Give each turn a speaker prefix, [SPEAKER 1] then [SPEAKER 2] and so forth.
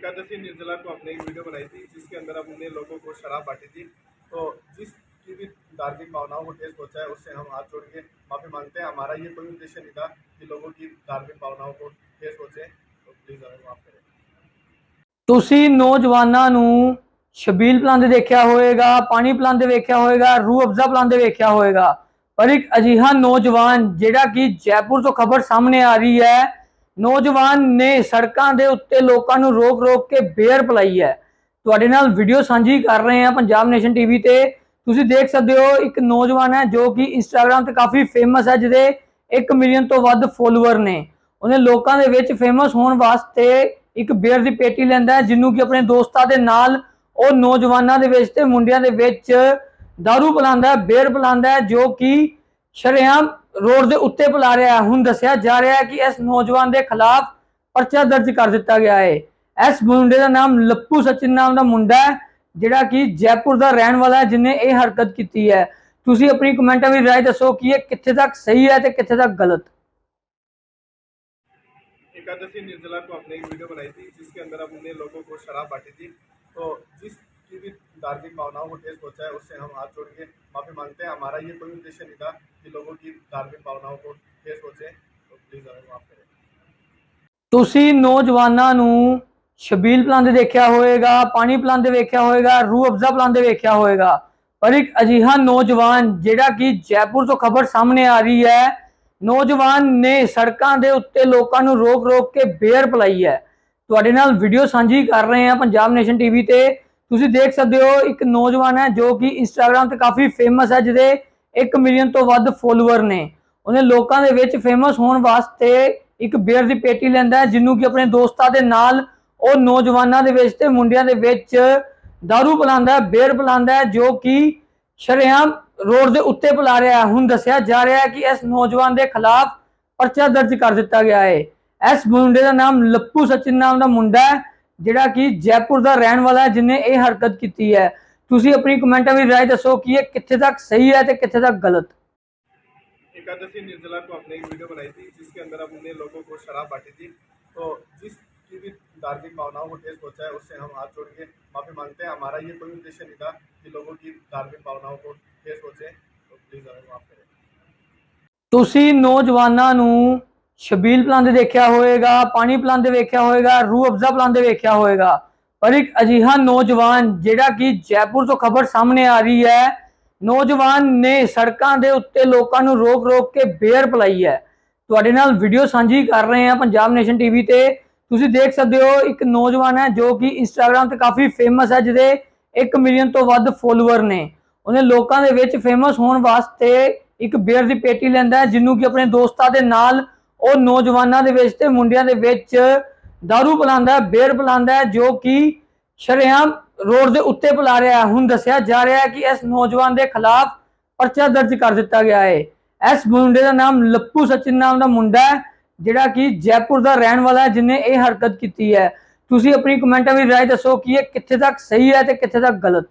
[SPEAKER 1] एकादशी निर्जला को हमने एक वीडियो बनाई थी जिसके अंदर हमने लोगों को शराब बांटी थी तो जिसकी भी धार्मिक भावनाओं को ठेस पहुंचा है उससे हम हाथ जोड़ के माफ़ी मांगते हैं हमारा ये कोई उद्देश्य नहीं था कि लोगों की धार्मिक भावनाओं को ठेस पहुंचे तो प्लीज़ हमें माफ़ करें
[SPEAKER 2] ਤੁਸੀਂ ਨੌਜਵਾਨਾਂ ਨੂੰ ਛਬੀਲ ਪਿਲਾਉਂਦੇ ਦੇਖਿਆ ਹੋਵੇਗਾ ਪਾਣੀ ਪਿਲਾਉਂਦੇ ਵੇਖਿਆ ਹੋਵੇਗਾ ਰੂਹ ਅਫਜ਼ਾ ਪਿਲਾਉਂਦੇ ਵੇਖਿਆ ਹੋਵੇਗਾ ਪਰ ਇੱਕ ਅਜੀਹਾ ਨੌਜਵਾਨ ਜਿਹੜਾ ਕਿ ਜੈਪੁਰ ਤੋਂ ਖਬਰ ਸਾਹਮਣੇ ਆ ਰਹੀ ਹੈ ਨੌਜਵਾਨ ਨੇ ਸੜਕਾਂ ਦੇ ਉੱਤੇ ਲੋਕਾਂ ਨੂੰ ਰੋਕ-ਰੋਕ ਕੇ ਬੇਅਰ ਪਲਾਈ ਹੈ। ਤੁਹਾਡੇ ਨਾਲ ਵੀਡੀਓ ਸਾਂਝੀ ਕਰ ਰਹੇ ਹਾਂ ਪੰਜਾਬ ਨੇਸ਼ਨ ਟੀਵੀ ਤੇ। ਤੁਸੀਂ ਦੇਖ ਸਕਦੇ ਹੋ, ਇੱਕ ਨੌਜਵਾਨ ਹੈ ਜੋ ਕਿ ਇੰਸਟਾਗ੍ਰam ਤੇ ਕਾਫੀ ਫੇਮਸ ਹੈ, ਜਿਹਦੇ 1 ਮਿਲੀਅਨ ਤੋਂ ਵੱਧ ਫੋਲੋਅਰ ਨੇ। ਉਹਨੇ ਲੋਕਾਂ ਦੇ ਵਿੱਚ ਫੇਮਸ ਹੋਣ ਵਾਸਤੇ ਇੱਕ ਬੇਅਰ ਦੀ ਪੇਟੀ ਲੈਂਦਾ ਹੈ, ਜਿਹਨੂੰ ਕਿ ਆਪਣੇ ਦੋਸਤਾਂ ਦੇ ਨਾਲ ਉਹ ਨੌਜਵਾਨਾਂ ਦੇ ਵਿੱਚ ਤੇ ਮੁੰਡਿਆਂ ਦੇ ਵਿੱਚ दारू ਪਿਲਾਉਂਦਾ ਹੈ, ਬੀਅਰ ਪਿਲਾਉਂਦਾ ਹੈ, ਜੋ ਕਿ ਸ਼ਰੇਆਮ ਰੋਡ ਦੇ ਉੱਤੇ ਪਿਲਾ ਰਿਹਾ ਹੈ ਹੁਣ ਦੱਸਿਆ ਜਾ ਰਿਹਾ ਹੈ ਕਿ ਇਸ ਨੌਜਵਾਨ ਦੇ ਖਿਲਾਫ ਪਰਚਾ ਦਰਜ ਕਰ ਦਿੱਤਾ ਗਿਆ ਹੈ ਇਸ ਮੁੰਡੇ ਦਾ ਨਾਮ ਲੱਪੂ ਸਚਿਨ ਨਾਮ ਦਾ ਮੁੰਡਾ ਹੈ ਜਿਹੜਾ ਕਿ ਜੈਪੁਰ ਦਾ ਰਹਿਣ ਵਾਲਾ ਹੈ ਜਿਨੇ ਇਹ ਹਰਕਤ ਕੀਤੀ ਹੈ ਤੁਸੀਂ ਆਪਣੀ ਕਮੈਂਟਾਂ ਵਿੱਚ ਰਾਏ ਦੱਸੋ ਕਿ ਇਹ ਕਿੱਥੇ ਤੱਕ ਸਹੀ ਹੈ ਤੇ ਕਿੱਥੇ ਤੱਕ ਗਲਤ
[SPEAKER 1] एकादशी निर्जला को हमने एक वीडियो बनाई थी जिसके अंदर हमने लोगों को शराब बांटी थी तो जिसकी भी धार्मिक भावनाओं को ठेस पहुंचा है उससे हम हाथ जोड़ के माफ़ी मांगते हैं हमारा ये कोई उद्देश्य नहीं था कि लोगों की धार्मिक भावनाओं को ठेस पहुंचे तो प्लीज़ हमें माफ़ करें
[SPEAKER 2] ਤੁਸੀਂ ਨੌਜਵਾਨਾਂ ਨੂੰ ਛਬੀਲ ਪਿਲਾਉਂਦੇ ਦੇਖਿਆ ਹੋਵੇਗਾ ਪਾਣੀ ਪਿਲਾਉਂਦੇ ਵੇਖਿਆ ਹੋਵੇਗਾ ਰੂਹ ਅਫਜ਼ਾ ਪਿਲਾਉਂਦੇ ਵੇਖਿਆ ਹੋਵੇਗਾ ਪਰ ਇੱਕ ਅਜੀਹਾ ਨੌਜਵਾਨ ਜਿਹੜਾ ਕਿ ਜੈਪੁਰ ਤੋਂ ਖਬਰ ਸਾਹਮਣੇ ਆ ਰਹੀ ਹੈ ਨੌਜਵਾਨ ਨੇ ਸੜਕਾਂ ਦੇ ਉੱਤੇ ਲੋਕਾਂ ਨੂੰ ਰੋਕ-ਰੋਕ ਕੇ ਬੇਰ ਪਲਾਈ ਹੈ ਤੁਹਾਡੇ ਨਾਲ ਵੀਡੀਓ ਸਾਂਝੀ ਕਰ ਰਹੇ ਹਾਂ ਪੰਜਾਬ ਨੇਸ਼ਨ ਟੀਵੀ ਤੇ ਤੁਸੀਂ ਦੇਖ ਸਕਦੇ ਹੋ, ਇੱਕ ਨੌਜਵਾਨ ਹੈ ਜੋ ਕਿ ਇੰਸਟਾਗ੍ਰam ਤੇ ਕਾਫੀ ਫੇਮਸ ਹੈ, ਜਿਹਦੇ 1 ਮਿਲੀਅਨ ਤੋਂ ਵੱਧ ਫੋਲੋਅਰ ਨੇ। ਉਹਨੇ ਲੋਕਾਂ ਦੇ ਵਿੱਚ ਫੇਮਸ ਹੋਣ ਵਾਸਤੇ ਇੱਕ ਬੀਅਰ ਦੀ ਪੇਟੀ ਲੈਂਦਾ ਹੈ, ਜਿਹਨੂੰ ਕਿ ਆਪਣੇ ਦੋਸਤਾਂ ਦੇ ਨਾਲ ਉਹ ਨੌਜਵਾਨਾਂ ਦੇ ਵਿੱਚ ਤੇ ਮੁੰਡਿਆਂ ਦੇ ਵਿੱਚ दारू ਪਿਲਾਉਂਦਾ ਹੈ ਬੀਅਰ ਪਿਲਾਉਂਦਾ ਹੈ, ਜੋ ਕਿ ਸ਼ਰੇਆਮ ਰੋਡ ਦੇ ਉੱਤੇ ਪਿਲਾ ਰਿਹਾ ਹੈ। ਹੁਣ ਦੱਸਿਆ ਜਾ ਰਿਹਾ ਹੈ ਕਿ ਇਸ ਨੌਜਵਾਨ ਦੇ ਖਿਲਾਫ ਪਰਚਾ ਦਰਜ ਕਰ ਦਿੱਤਾ ਗਿਆ ਹੈ। ਇਸ ਮੁੰਡੇ ਦਾ ਨਾਮ ਲੱਪੂ ਸਚਿਨ ਨਾਮ ਦਾ ਮੁੰਡਾ ਹੈ। ਜਿਹੜਾ ਕਿ ਜੈਪੁਰ ਦਾ ਰਹਿਣ ਵਾਲਾ ਹੈ ਜਿਨੇ ਇਹ ਹਰਕਤ ਕੀਤੀ ਹੈ ਤੁਸੀਂ ਆਪਣੀ ਕਮੈਂਟਾਂ ਵਿੱਚ ਰਾਏ ਦੱਸੋ ਕਿ ਇਹ ਕਿੱਥੇ ਤੱਕ ਸਹੀ ਹੈ ਤੇ ਕਿੱਥੇ ਤੱਕ ਗਲਤ
[SPEAKER 1] एकादशी निर्जला को हमने एक वीडियो बनाई थी जिसके अंदर हमने लोगों को शराब बांटी थी तो जिसकी भी धार्मिक भावनाओं को ठेस पहुंचा है उससे हम हाथ जोड़ के माफ़ी मांगते हैं हमारा ये कोई उद्देश्य नहीं था कि लोगों की धार्मिक भावनाओं को ठेस पहुंचे तो प्लीज़ हमें माफ़ करें
[SPEAKER 2] ਤੁਸੀਂ ਨੌਜਵਾਨਾਂ ਨੂੰ ਛਬੀਲ ਪਿਲਾਉਂਦੇ ਦੇਖਿਆ ਹੋਵੇਗਾ ਪਾਣੀ ਪਿਲਾਉਂਦੇ ਵੇਖਿਆ ਹੋਵੇਗਾ ਰੂਹ ਅਫਜ਼ਾ ਪਿਲਾਉਂਦੇ ਵੇਖਿਆ ਹੋਵੇਗਾ ਪਰ ਇੱਕ ਅਜੀਹਾ ਨੌਜਵਾਨ ਜਿਹੜਾ ਕਿ ਜੈਪੁਰ ਤੋਂ ਖਬਰ ਸਾਹਮਣੇ ਆ ਰਹੀ ਹੈ, ਨੌਜਵਾਨ ਨੇ ਸੜਕਾਂ ਦੇ ਉੱਤੇ ਲੋਕਾਂ ਨੂੰ ਰੋਕ-ਰੋਕ ਕੇ ਬੇਅਰ ਪਲਾਈ ਹੈ। ਤੁਹਾਡੇ ਨਾਲ ਵੀਡੀਓ ਸਾਂਝੀ ਕਰ ਰਹੇ ਹਾਂ ਪੰਜਾਬ ਨੇਸ਼ਨ ਟੀਵੀ ਤੇ। ਤੁਸੀਂ ਦੇਖ ਸਕਦੇ ਹੋ, ਇੱਕ ਨੌਜਵਾਨ ਹੈ ਜੋ ਕਿ ਇੰਸਟਾਗ੍ਰam ਤੇ ਕਾਫੀ ਫੇਮਸ ਹੈ, ਜਿਹਦੇ 1 ਮਿਲੀਅਨ ਤੋਂ ਵੱਧ ਫੋਲੋਅਰ ਨੇ। ਉਹਨੇ ਲੋਕਾਂ ਦੇ ਵਿੱਚ ਫੇਮਸ ਹੋਣ ਵਾਸਤੇ ਇੱਕ ਬੇਅਰ ਦੀ ਪੇਟੀ ਲੈਂਦਾ ਹੈ, ਜਿਹਨੂੰ ਕਿ ਆਪਣੇ ਦੋਸਤਾਂ ਦੇ ਨਾਲ ਉਹ ਨੌਜਵਾਨਾਂ ਦੇ ਵਿੱਚ ਤੇ ਮੁੰਡਿਆਂ ਦੇ ਵਿੱਚ दारू ਪਿਲਾਉਂਦਾ ਹੈ ਬੇਰ ਪਿਲਾਉਂਦਾ ਹੈ ਜੋ ਕਿ ਸ਼ਰੇਆਮ ਰੋਡ ਦੇ ਉੱਤੇ ਪਿਲਾ ਰਿਹਾ ਹੈ। ਹੁਣ ਦੱਸਿਆ ਜਾ ਰਿਹਾ ਹੈ ਕਿ ਇਸ ਨੌਜਵਾਨ ਦੇ ਖਿਲਾਫ ਪਰਚਾ ਦਰਜ ਕਰ ਦਿੱਤਾ ਗਿਆ ਹੈ। ਇਸ ਮੁੰਡੇ ਦਾ ਨਾਮ ਲੱਪੂ ਸਚਿਨ ਨਾਮ ਦਾ ਮੁੰਡਾ ਹੈ, ਜਿਹੜਾ ਕਿ ਜੈਪੁਰ ਦਾ ਰਹਿਣ ਵਾਲਾ ਹੈ, ਜਿਨੇ ਇਹ ਹਰਕਤ ਕੀਤੀ ਹੈ। ਤੁਸੀਂ ਆਪਣੀ ਕਮੈਂਟਾਂ ਵਿੱਚ ਰਾਏ ਦੱਸੋ ਕਿ ਇਹ ਕਿੱਥੇ ਤੱਕ ਸਹੀ ਹੈ ਤੇ ਕਿੱਥੇ ਤੱਕ ਗਲਤ।